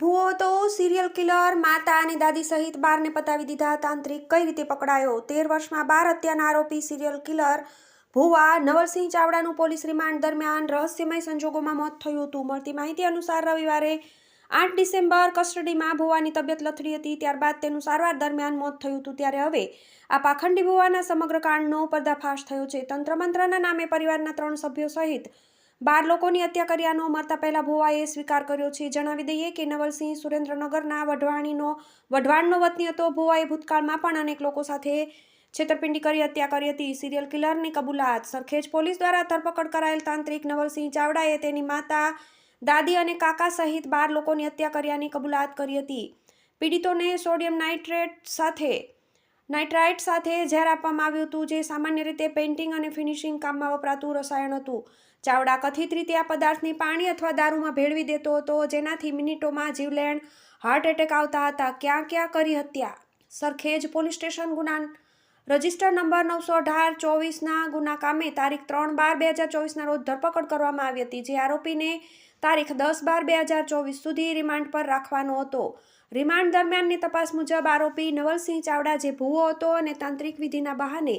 ભૂવો તો serial killer માતા અને દાદી સહિત બારને પતાવી દીધા. તાંત્રિક કઈ રીતે પકડાયો? તેર વર્ષમાં બાર હત્યાના આરોપી સિરિયલ કિલર ભુવા નવલસિંહ ચાવડાનું પોલીસ રિમાન્ડ દરમિયાન રહસ્યમય સંજોગોમાં મોત થયું હતું. મળતી માહિતી અનુસાર રવિવારે આઠ ડિસેમ્બર કસ્ટડીમાં ભુવાની તબિયત લથડી હતી. ત્યારબાદ તેનું સારવાર દરમિયાન મોત થયું હતું. ત્યારે હવે આ પાખંડી ભુવાના સમગ્ર કાંડનો પર્દાફાશ થયો છે. તંત્ર મંત્રના નામે પરિવારના ત્રણ સભ્યો સહિત બાર લોકોની હત્યા કર્યાનો મરતા પહેલા ભુવાએ સ્વીકાર કર્યો છે. જણાવી દઈએ કે નવલસિંહ સુરેન્દ્રનગરના વઢવાણીનો, વઢવાણનો વતની હતો. ભુવાએ ભૂતકાળમાં પણ અનેક લોકો સાથે છેતરપિંડી કરી હત્યા કરી હતી. સિરિયલ કિલરની કબૂલાત. સરખેજ પોલીસ દ્વારા ધરપકડ કરાયેલ તાંત્રિક નવલસિંહ ચાવડાએ તેની માતા, દાદી અને કાકા સહિત બાર લોકોની હત્યા કર્યાની કબૂલાત કરી હતી. પીડિતોને સોડિયમ નાઇટ્રેટ સાથે નાઇટ્રાઇટ સાથે ઝેર આપવામાં આવ્યું હતું, જે સામાન્ય રીતે પેઇન્ટિંગ અને ફિનિશિંગ કામમાં વપરાતું રસાયણ હતું. ચાવડા કથિત રીતે આ પદાર્થને પાણી અથવા દારૂમાં ભેળવી દેતો હતો, જેનાથી મિનિટોમાં જીવલેણ, હાર્ટ એટેક આવતા હતા. ક્યાં ક્યાં કરી હત્યા? સરખેજ પોલીસ સ્ટેશન ગુના રજિસ્ટર નંબર નવસો અઢાર ચોવીસના ગુના કામે તારીખ ત્રણ બાર બે હજાર ચોવીસના રોજ ધરપકડ કરવામાં આવી હતી, જે આરોપીને તારીખ દસ બાર બે હજાર ચોવીસ સુધી રિમાન્ડ પર રાખવાનો હતો. રિમાન્ડ દરમિયાનની તપાસ મુજબ આરોપી નવલસિંહ ચાવડા જે ભૂવો હતો અને તાંત્રિક વિધિના બહાને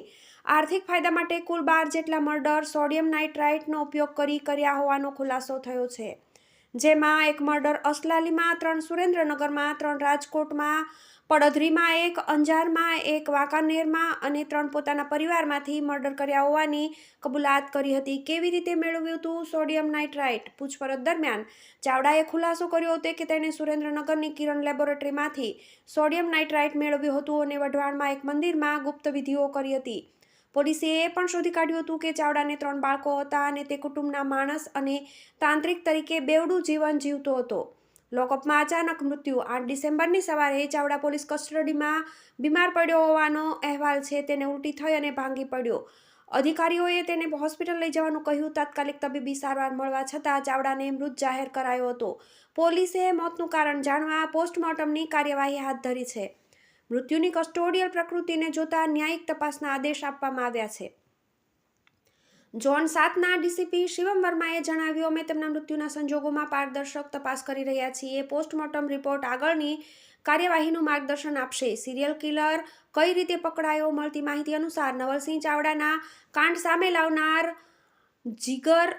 આર્થિક ફાયદા માટે કુલ બાર જેટલા મર્ડર સોડિયમ નાઇટ્રાઇટનો ઉપયોગ કરી કર્યા હોવાનો ખુલાસો થયો છે. જેમાં એક મર્ડર અસલાલીમાં, ત્રણ સુરેન્દ્રનગરમાં, ત્રણ રાજકોટમાં પડધરીમાં એક, અંજારમાં એક, વાંકાનેરમાં અને ત્રણ પોતાના પરિવારમાંથી મર્ડર કર્યા હોવાની કબૂલાત કરી હતી. કેવી રીતે મેળવ્યું હતું સોડિયમ નાઇટ્રાઇટ? પૂછપરછ દરમિયાન ચાવડાએ ખુલાસો કર્યો હતો કે તેણે સુરેન્દ્રનગરની કિરણ લેબોરેટરીમાંથી સોડિયમ નાઇટ્રાઇટ મેળવ્યું હતું અને વઢવાણમાં એક મંદિરમાં ગુપ્ત વિધિઓ કરી હતી. પોલીસે એ પણ શોધી કાઢ્યું હતું કે ચાવડાને ત્રણ બાળકો હતા અને તે કુટુંબના માણસ અને તાંત્રિક તરીકે બેવડું જીવન જીવતો હતો. લોકઅપમાં અચાનક મૃત્યુ. આઠ ડિસેમ્બરની સવારે ચાવડા પોલીસ કસ્ટડીમાં બીમાર પડ્યો હોવાનો અહેવાલ છે. તેને ઉલટી થઈ અને ભાંગી પડ્યો. અધિકારીઓએ તેને હોસ્પિટલ લઈ જવાનું કહ્યું. તાત્કાલિક તબીબી સારવાર મળવા છતાં ચાવડાને મૃત જાહેર કરાયો હતો. પોલીસે મોતનું કારણ જાણવા પોસ્ટમોર્ટમની કાર્યવાહી હાથ ધરી છે. મૃત્યુની કસ્ટોડિયલ પ્રકૃતિને જોતા ન્યાયિક તપાસના આદેશ આપવામાં આવ્યા છે. ઝોન સાતના ડીસીપી શિવમ વર્માએ જણાવ્યું, અમે તેમના મૃત્યુના સંજોગોમાં પારદર્શક તપાસ કરી રહ્યા છીએ. પોસ્ટમોર્ટમ રિપોર્ટ આગળની કાર્યવાહીનું માર્ગદર્શન આપશે. સિરિયલ કિલર કઈ રીતે પકડાયો મળતી માહિતી અનુસાર નવલસિંહ ચાવડાના કાંડ સામે લાવનાર જીગર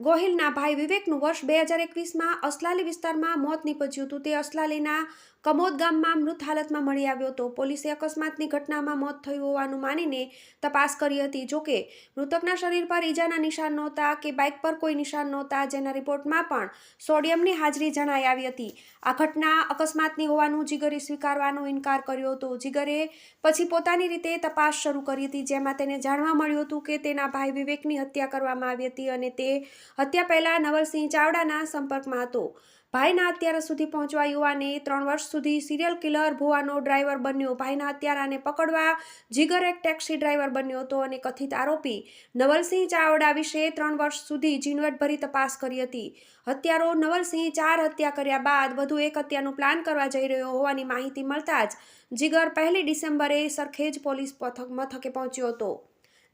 ગોહિલના ભાઈ વિવેકનું વર્ષ બે હજાર એકવીસમાં અસલાલી વિસ્તારમાં મોત નીપજ્યું હતું. તે અસલાલીના કમોદ ગામમાં મૃત હાલતમાં મળી આવ્યો હતો. પોલીસે અકસ્માતની ઘટનામાં મોત થયું હોવાનું માનીને તપાસ કરી હતી. જોકે મૃતકના શરીર પર ઈજાના નિશાન નહોતા કે બાઇક પર કોઈ નિશાન નહોતા જેના રિપોર્ટમાં પણ સોડિયમની હાજરી જણાઈ આવી હતી. આ ઘટના અકસ્માતની હોવાનું જીગરે સ્વીકારવાનો ઇનકાર કર્યો હતો. જીગરે પછી પોતાની રીતે તપાસ શરૂ કરી હતી, જેમાં તેને જાણવા મળ્યું હતું કે તેના ભાઈ વિવેકની હત્યા કરવામાં આવી હતી અને તે હત્યા પહેલા નવલસિંહ ચાવડાના સંપર્કમાં હતો. ભાઈના હત્યારા સુધી પહોંચવા યુવાને ત્રણ વર્ષ સુધી સિરિયલ કિલર ભુવાનો ડ્રાઈવર બન્યો. ભાઈના હત્યારાને પકડવા જીગર એક ટેક્સી ડ્રાઈવર બન્યો હતો અને કથિત આરોપી નવલસિંહ ચાવડા વિશે ત્રણ વર્ષ સુધી ઝીણવટભરી તપાસ કરી હતી. હત્યારો નવલસિંહ ચાર હત્યા કર્યા બાદ વધુ એક હત્યાનું પ્લાન કરવા જઈ રહ્યો હોવાની માહિતી મળતા જ જીગર પહેલી ડિસેમ્બરે સરખેજ પોલીસ મથકે પહોંચ્યો હતો.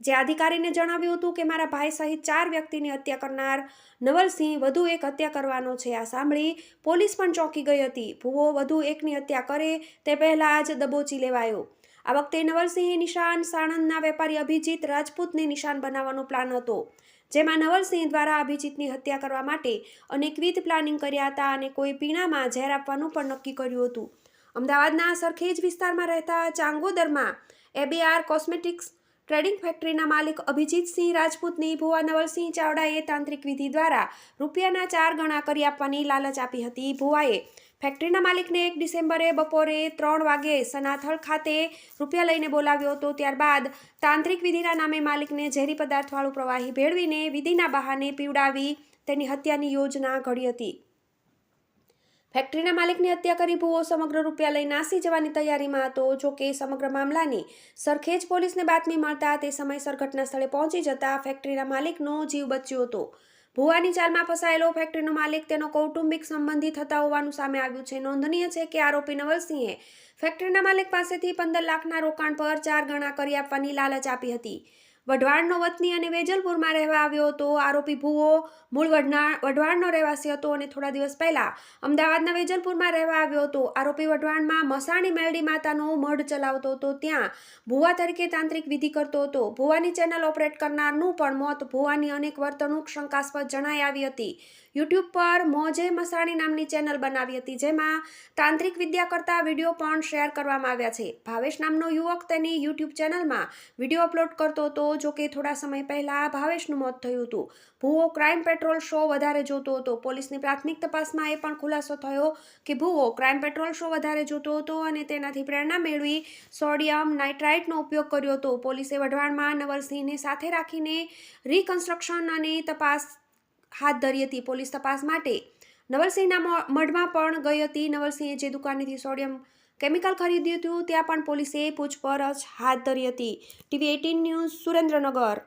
જે અધિકારીને જણાવ્યું હતું કે મારા ભાઈ સહિત ચાર વ્યક્તિની હત્યા કરનાર નવલસિંહ વધુ એક હત્યા કરવાનો છે. આ સાંભળી પોલીસ પણ ચોંકી ગઈ હતી. ભૂવો વધુ એકની હત્યા કરે તે પહેલાં જ દબોચી લેવાયો. આ વખતે નવલસિંહ, નિશાન, સાણંદના વેપારી અભિજીત રાજપૂતને નિશાન બનાવવાનો પ્લાન હતો, જેમાં નવલસિંહ દ્વારા અભિજીતની હત્યા કરવા માટે અનેકવિધ પ્લાનિંગ કર્યા હતા અને કોઈ પીણામાં ઝેર આપવાનું પણ નક્કી કર્યું હતું. અમદાવાદના સરખેજ વિસ્તારમાં રહેતા ચાંગોદરમાં એબીઆર કોસ્મેટિક્સ ટ્રેડિંગ ફેક્ટરીના માલિક અભિજીતસિંહ રાજપૂતની ભુવા નવલસિંહ ચાવડાએ તાંત્રિક વિધિ દ્વારા રૂપિયાના ચાર ગણા કરી આપવાની લાલચ આપી હતી. ભુવાએ ફેક્ટરીના માલિકને એક ડિસેમ્બરે બપોરે ત્રણ વાગે સનાથળ ખાતે રૂપિયા લઈને બોલાવ્યો હતો. ત્યારબાદ તાંત્રિક વિધિના નામે માલિકને ઝેરી પદાર્થવાળું પ્રવાહી ભેળવીને વિધિના બહાને પીવડાવી તેની હત્યાની યોજના ઘડી હતી. ફેક્ટરીના માલિકની હત્યા કરી ભૂવો સમગ્ર રૂપિયા લઈ નાસી જવાની તૈયારીમાં હતો. જો કે સમગ્ર મામલાની સરખેજ પોલીસને બાતમી મળતા તે સમયસર ઘટના સ્થળે પહોંચી જતા ફેક્ટરીના માલિકનો જીવ બચ્યો હતો. ભુવાની ચાલમાં ફસાયેલો ફેક્ટરીનો માલિક તેનો કૌટુંબિક સંબંધી થતા હોવાનું સામે આવ્યું છે. નોંધનીય છે કે આરોપી નવલસિંહે ફેક્ટરીના માલિક પાસેથી પંદર લાખના રોકાણ પર ચાર ગણા કરી આપવાની લાલચ આપી હતી. વઢવાણનો વતની અને વેજલપુરમાં રહેવા આવ્યો હતો. આરોપી ભૂવો મૂળ વઢના, વઢવાણનો રહેવાસી હતો અને થોડા દિવસ પહેલાં અમદાવાદના વેજલપુરમાં રહેવા આવ્યો હતો. આરોપી વઢવાણમાં મસાણી મેલડી માતાનો મઢ ચલાવતો હતો. ત્યાં ભુવા તરીકે તાંત્રિક વિધિ કરતો હતો. ભુવાની ચેનલ ઓપરેટ કરનારનું પણ મોત ભુવાની અનેક વર્તણૂક શંકાસ્પદ જણાઈ આવી હતી. યુટ્યુબ પર મોજે મસાણી નામની ચેનલ બનાવી હતી, જેમાં તાંત્રિક વિદ્યા કરતા વીડિયો પણ શેર કરવામાં આવ્યા છે. ભાવેશ નામનો યુવક તેની યુટ્યુબ ચેનલમાં વીડિયો અપલોડ કરતો હતો જો કે થોડા સમય પહેલા ભાવેશનું મોત થયું હતું. ભુવો ક્રાઇમ પેટ્રોલ શો વધારે જોતો હતો. પોલીસની પ્રાથમિક તપાસમાં એ પણ ખુલાસો થયો કે ભુવો ક્રાઇમ પેટ્રોલ શો વધારે જોતો હતો અને તેનાથી પ્રેરણા મેળવી સોડિયમ નાઇટ્રાઇટનો ઉપયોગ કર્યો હતો. પોલીસે વઢવાણમાં નવલસિંહને સાથે રાખીને રિકન્સ્ટ્રક્શન અને તપાસ હાથ ધરી હતી. પોલીસ તપાસ માટે નવલસિંહના મઢમાં પણ ગઈ હતી. નવલસિંહે જે દુકાનેથી સોડિયમ કેમિકલ ખરીદ્યું હતું ત્યાં પણ પોલીસે પૂછપરછ હાથ ધરી હતી. TV eighteen news Surendranagar.